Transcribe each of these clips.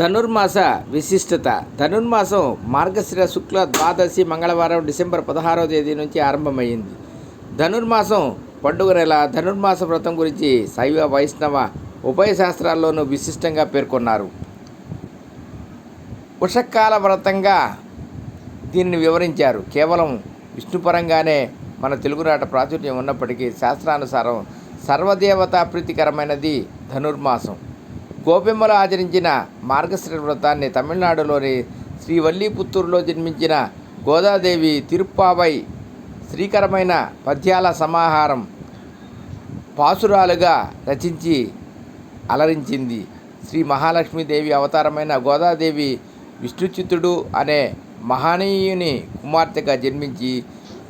ధనుర్మాస విశిష్టత. ధనుర్మాసం మార్గశిర శుక్ల ద్వాదశి మంగళవారం డిసెంబర్ పదహారవ తేదీ నుంచి ఆరంభమైంది. ధనుర్మాసం పండుగ నెల ధనుర్మాస వ్రతం గురించి శైవ వైష్ణవ ఉభయ శాస్త్రాల్లోనూ విశిష్టంగా పేర్కొన్నారు. ఉషకాల వ్రతంగా దీన్ని వివరించారు. కేవలం విష్ణుపరంగానే మన తెలుగునాట ప్రాచుర్యం ఉన్నప్పటికీ శాస్త్రానుసారం సర్వదేవతా ప్రీతికరమైనది ధనుర్మాసం. గోపెమ్మలు ఆచరించిన మార్గశిర వ్రతాన్ని తమిళనాడులోని శ్రీవల్లిపుత్తూరులో జన్మించిన గోదాదేవి తిరుప్పావై శ్రీకరమైన పద్యాల సమాహారం పాసురాలుగా రచించి అలరించింది. శ్రీ మహాలక్ష్మీదేవి అవతారమైన గోదాదేవి విష్ణుచిత్తుడు అనే మహనీయుని కుమార్తెగా జన్మించి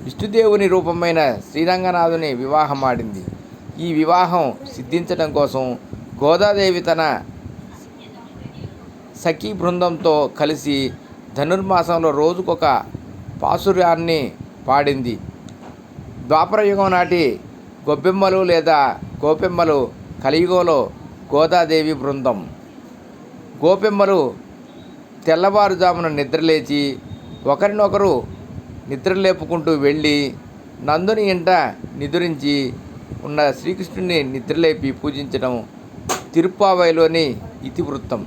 విష్ణుదేవుని రూపమైన శ్రీరంగనాథుని వివాహమాడింది ఈ వివాహం సిద్ధించడం కోసం గోదాదేవి తన సఖీ బృందంతో కలిసి ధనుర్మాసంలో రోజుకొక పాసురాన్ని పాడింది. ద్వాపరయుగం నాటి గొబ్బెమ్మలు లేదా గోపెమ్మలు కలియుగంలో గోదాదేవి బృందం. గోపెమ్మలు తెల్లవారుజామున నిద్రలేచి ఒకరినొకరు నిద్రలేపుకుంటూ వెళ్ళి నందుని ఇంట నిద్రించి ఉన్న శ్రీకృష్ణుని నిద్రలేపి పూజించడం తిరుప్పావైలోని ఇతివృత్తం.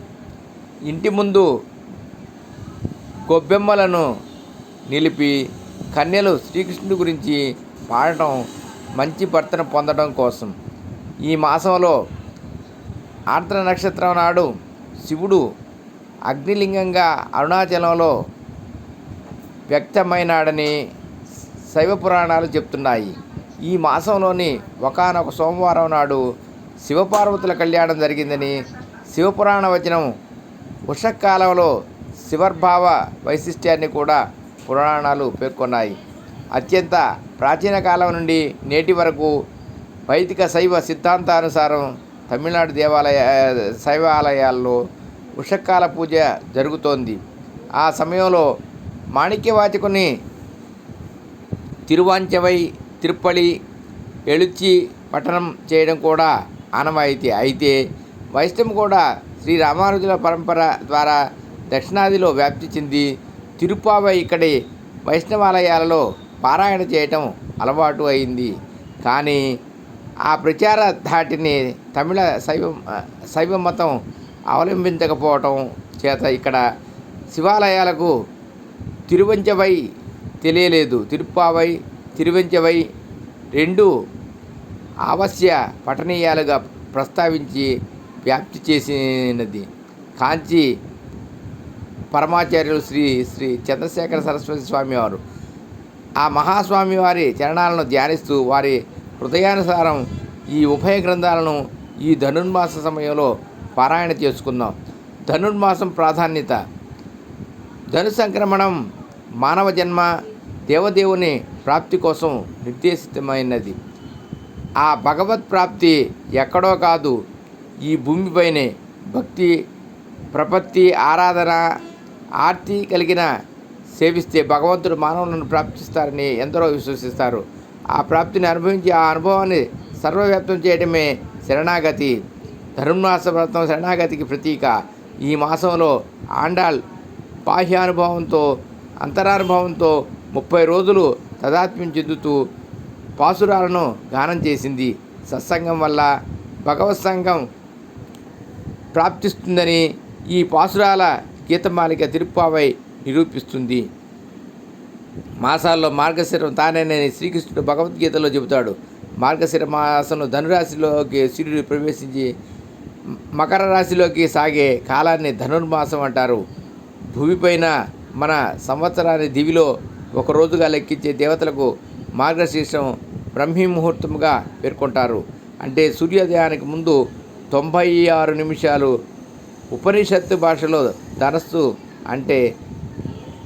ఇంటి ముందు గొబ్బెమ్మలను నిలిపి కన్యలు శ్రీకృష్ణుడి గురించి పాడటం మంచి భర్తను పొందడం కోసం. ఈ మాసంలో ఆర్ద్ర నక్షత్రం నాడు శివుడు అగ్నిలింగంగా అరుణాచలంలో వ్యక్తమైనాడని శైవ పురాణాలు చెప్తున్నాయి. ఈ మాసంలోని ఒకానొక సోమవారం నాడు శివపార్వతుల కళ్యాణం జరిగిందని శివపురాణ వచనం ఉషకాలంలో శివర్భావ వైశిష్ట్యాన్ని కూడా పురాణాలు పేర్కొన్నాయి. అత్యంత ప్రాచీన కాలం నుండి నేటి వరకు వైదిక శైవ సిద్ధాంతానుసారం తమిళనాడు దేవాలయ శైవాలయాల్లో ఉషకాల పూజ జరుగుతోంది. ఆ సమయంలో మాణిక్యవాచకుని తిరువాంచవై తిరుపళి ఎలుచి పఠనం చేయడం కూడా ఆనవాయితీ అయితే వైష్ణవం కూడా శ్రీ రామానుజుల పరంపర ద్వారా దక్షిణాదిలో వ్యాప్తి చెంది తిరుపావై ఇక్కడి వైష్ణవాలయాలలో పారాయణ చేయటం అలవాటు అయింది. కానీ ఆ ప్రచార ధాటిని తమిళ శైవ శైవ మతం అవలంబించకపోవటం చేత ఇక్కడ శివాలయాలకు తిరువంచవై తెలియలేదు. తిరుప్పావై తిరువంచవై రెండు అవశ్య పఠనీయాలుగా ప్రస్తావించి వ్యాప్తి చేసినది. కాంచి పరమాచార్యులు శ్రీ శ్రీ చంద్రశేఖర సరస్వతి స్వామి వారు. ఆ మహాస్వామి వారి చరణాలను ధ్యానిస్తూ వారి హృదయానుసారం ఈ ఉభయ గ్రంథాలను ఈ ధనుర్మాస సమయంలో పారాయణ చేసుకుందాం. ధనుర్మాసం ప్రాధాన్యత. ధను సంక్రమణం మానవ జన్మ దేవదేవుని ప్రాప్తి కోసం నిర్దేశితమైనది. ఆ భగవత్ ప్రాప్తి ఎక్కడో కాదు ఈ భూమిపైనే భక్తి ప్రపత్తి ఆరాధన ఆర్తి కలిగిన సేవిస్తే భగవంతుడు మానవులను ప్రాప్తిస్తారని ఎందరో విశ్వసిస్తారు. ఆ ప్రాప్తిని అనుభవించి ఆ అనుభవాన్ని సర్వవ్యాప్తం చేయడమే శరణాగతి. ధర్మమాస వ్రతం శరణాగతికి ప్రతీక. ఈ మాసంలో ఆండాల్ బాహ్యానుభవంతో అంతరానుభవంతో ముప్పై రోజులు తదాత్మ్యం చెందుతూ పాసురాలను గానం చేసింది. సత్సంగం వల్ల భగవత్ సంఘం ప్రాప్తిస్తుందని ఈ పాసురాల గీతమాలిక తిరుప్పావై నిరూపిస్తుంది. మాసాల్లో మార్గశిరం తానేనని శ్రీకృష్ణుడు భగవద్గీతలో చెబుతాడు. మార్గశిర మాసంలో ధనురాశిలోకి సూర్యుడు ప్రవేశించి మకర రాశిలోకి సాగే కాలాన్ని ధనుర్మాసం అంటారు. భూమిపైన మన సంవత్సరాన్ని దివిలో ఒక రోజుగా లెక్కించే దేవతలకు మార్గశీర్షం బ్రహ్మీ ముహూర్తంగా పేర్కొంటారు. అంటే సూర్యోదయానికి ముందు తొంభై ఆరు నిమిషాలు ఉపనిషత్తు భాషలో ధనస్సు అంటే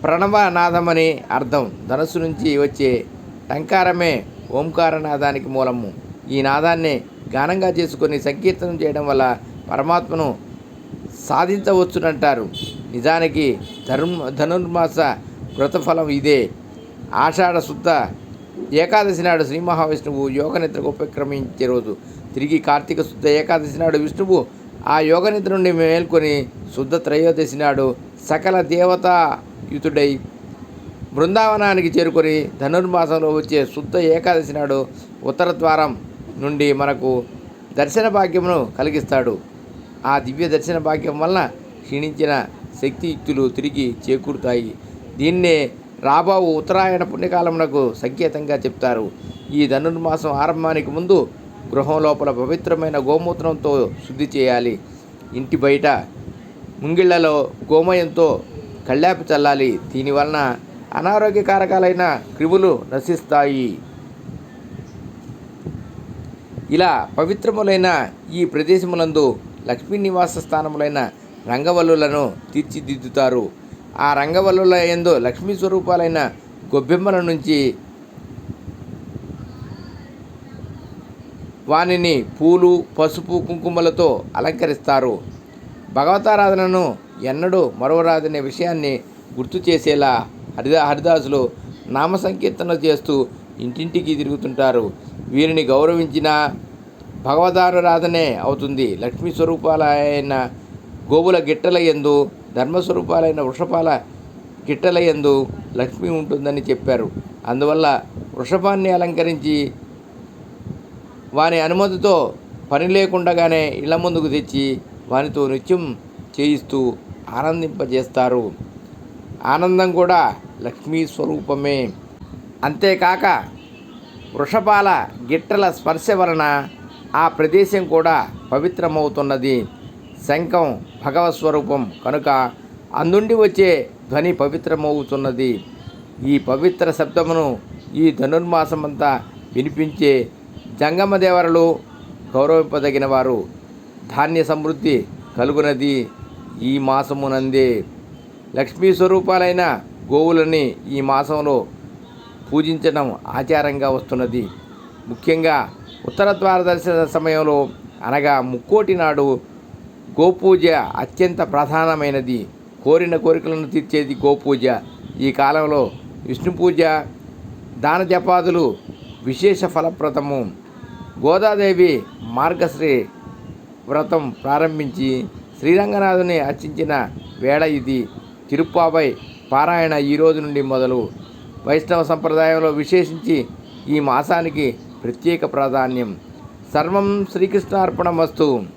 ప్రణవనాదమని అర్థం. ధనస్సు నుంచి వచ్చే టంకారమే ఓంకారనాదానికి మూలము. ఈ నాదాన్ని గానంగా చేసుకొని సంకీర్తనం చేయడం వల్ల పరమాత్మను సాధించవచ్చునంటారు. నిజానికి ధనుర్ ధనుర్మాస వ్రతఫలం ఇదే. ఆషాఢ శుద్ధ ఏకాదశి నాడు శ్రీ మహావిష్ణువు యోగనిద్రకు ఉపక్రమించే రోజు. తిరిగి కార్తీక శుద్ధ ఏకాదశి నాడు విష్ణువు ఆ యోగనిద్ర నుండి మేల్కొని శుద్ధ త్రయోదశి నాడు సకల దేవతాయుతుడై బృందావనానికి చేరుకొని ధనుర్మాసంలో వచ్చే శుద్ధ ఏకాదశి నాడు ఉత్తర ద్వారం నుండి మనకు దర్శన భాగ్యమును కలిగిస్తాడు. ఆ దివ్య దర్శన భాగ్యం వలన క్షీణించిన శక్తియుక్తులు తిరిగి చేకూరుతాయి. దీన్నే రాబావు ఉత్తరాయణ పుణ్యకాలమునకు సంకేతంగా చెప్తారు. ఈ ధనుర్మాసం ఆరంభానికి ముందు గృహం లోపల పవిత్రమైన గోమూత్రంతో శుద్ధి చేయాలి. ఇంటి బయట ముంగిళ్ళలో గోమయంతో కళ్ళాపి చల్లాలి. దీనివలన అనారోగ్యకారకాలైన క్రిములు నశిస్తాయి. ఇలా పవిత్రములైన ఈ ప్రదేశములందు లక్ష్మీ నివాస స్థానములైన రంగవల్లులను తీర్చిదిద్దుతారు. ఆ రంగవల్లుల ఎందో లక్ష్మీ స్వరూపాలైన గొబ్బెమ్మల నుంచి వానిని పూలు పసుపు కుంకుమలతో అలంకరిస్తారు. భగవతారాధనను ఎన్నడూ మరవరాదనే విషయాన్ని గుర్తు చేసేలా హరిదా హరిదాసులు నామ సంకీర్తన చేస్తూ ఇంటింటికి తిరుగుతుంటారు. వీరిని గౌరవించిన భగవతారాధనే అవుతుంది లక్ష్మీ స్వరూపాలైన గోవుల గిట్టల ఎందు ధర్మస్వరూపాలైన వృషపాల గిట్టలయందు లక్ష్మి ఉంటుందని చెప్పారు. అందువల్ల వృషభాన్ని అలంకరించి వాని అనుమతితో పని లేకుండగానే ఇళ్ళ ముందుకు తెచ్చి వానితో నృత్యం చేయిస్తూ ఆనందింపజేస్తారు. ఆనందం కూడా లక్ష్మీ స్వరూపమే. అంతేకాక వృషపాల గిట్టల స్పర్శ వలన ఆ ప్రదేశం కూడా పవిత్రమవుతున్నది. శంఖం భగవత్ స్వరూపం కనుక అందుండి వచ్చే ధ్వని పవిత్రమవుతున్నది. ఈ పవిత్ర శబ్దమును ఈ ధనుర్మాసమంతా వినిపించే జంగమదేవరలు గౌరవింపదగిన వారు ధాన్య సమృద్ధి కలుగునది ఈ మాసమునందే. లక్ష్మీ స్వరూపాలైన గోవులని ఈ మాసంలో పూజించడం ఆచారంగా వస్తున్నది. ముఖ్యంగా ఉత్తర ద్వార దర్శన సమయంలో అనగా ముక్కోటి నాడు గోపూజ అత్యంత ప్రధానమైనది. కోరిన కోరికలను తీర్చేది గోపూజ. ఈ కాలంలో విష్ణు పూజ దాన జపాదులు విశేష ఫలప్రదము. గోదాదేవి మార్గశ్రీ వ్రతం ప్రారంభించి శ్రీరంగనాథుని అర్చించిన వేళ ఇది. తిరుప్పాపై పారాయణ ఈ రోజు నుండి మొదలు. వైష్ణవ సంప్రదాయంలో విశేషించి ఈ మాసానికి ప్రత్యేక ప్రాధాన్యం. సర్వం శ్రీకృష్ణార్పణమస్తు.